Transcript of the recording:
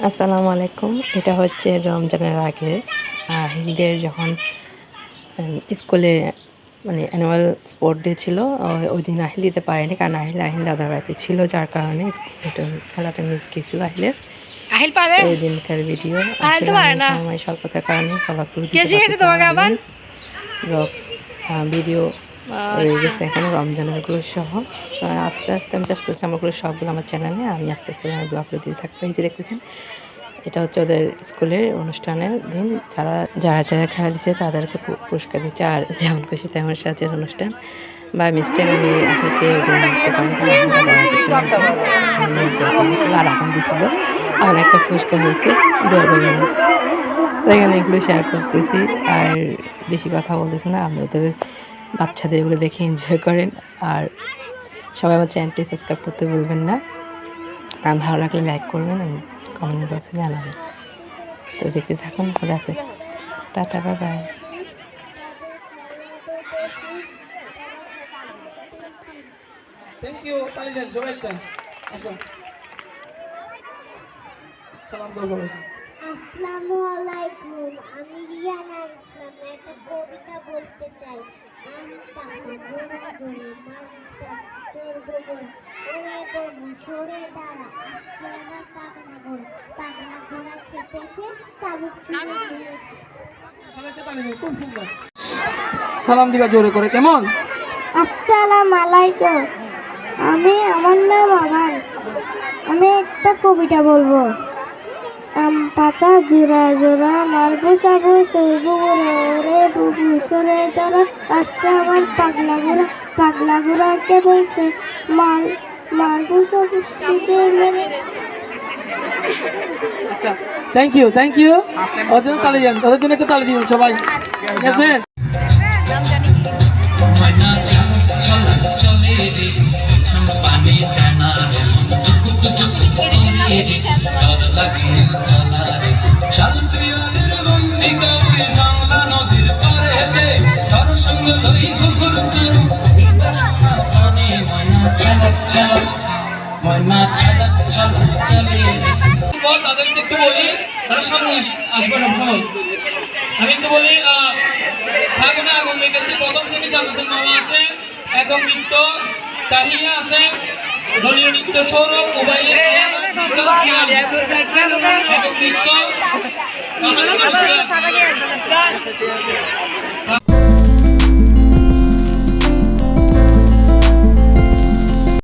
আসসালামু আলাইকুম এটা হচ্ছে রমজানের আগে হিলদের যখন স্কুলে মানে অ্যানুয়াল স্পোর্ট ডে ছিল ওই- ওই দিন আহিল দিতে পারেনি কারণ আহিল আহিল দাদার বাড়িতে ছিল যার কারণে খেলাটা মিস গেছিল আহিলের আহিল পারে এই দিনকার ভিডিও। সময় স্বল্পতার কারণে? ভিডিও রয়ে গেছে এখানে রমজানেরগুলো সহ আস্তে আস্তে আমি চেষ্টা করছি আমারগুলো সবগুলো আমার চ্যানেলে আমি আস্তে আস্তে আমার ব্লগগুলো দিয়ে থাকব। এই যে দেখতেছেন, এটা হচ্ছে ওদের স্কুলের অনুষ্ঠানের দিন। যারা যারা যারা খেলা দিচ্ছে তাদেরকে পুরস্কার দিচ্ছে। আর যেমন খুশি তেমন সাজের অনুষ্ঠান। বা মিস্টেক আমি আপনাকে আমি। আমি আর এখন দিয়েছিল আমার একটা পুরস্কার হয়েছে সেখানে এগুলো শেয়ার করতেছি। আর বেশি কথা বলতেছি না। আপনি ওদের বাচ্চাদের এগুলো দেখে এনজয় করেন। আর সবাই আমার চ্যানেলটি সাবস্ক্রাইব করতে ভুলবেন না। আর ভালো লাগলে লাইক করবেন আর কমেন্ট বক্সে জানাবেন। তো দেখতে থাকুন খোদা হাফেজ। Tata bye bye thank you তালি দেন সবাইকে আসো। সালাম দাও সবাইকে। আসসালামু আলাইকুম আমি রিয়ানা ইসলাম চাই। আমি পাখা জোড়া জোড়ে মানটা ওরে বনু সরে দাঁড়া আসছে আমার পাখনা ঘোড়া পাখনা ঘোড়া চেপেছে চাবুক ছুঁড়ে দিয়েছে। সবাইকে তালি দেন খুব সুন্দর। সালাম দিবা জোরে করে কেমন? আসসালামু আলাইকুম। আমি আমার নাম আমান। আমি একটা কবিতা বলব। আম পাতা জোড়া জোড়া মারবো সাবো সরবো গোড়া ওরে বুবু সরে তারা আসছে আমার পাগলা ঘোড়া পাগলা ঘোড়াকে বলছে? মার মারবো সব সুদে মেরে। আচ্ছা থ্যাংক ইউ থ্যাংক ইউ ওদের জন্য তালি দেন ওদের জন্য একটু তালি দিবেন সবাই। ঠিক আছে? লাগে তাদেরকে একটু বলি তারা সামনে আগুন লেগেছে প্রথম শ্রেণি জান্নাতুল মামা আছে একক নৃত্য তাহিয়া আছে দলীয় নৃত্য সৌরভ সিয়াম। একক নৃত্য।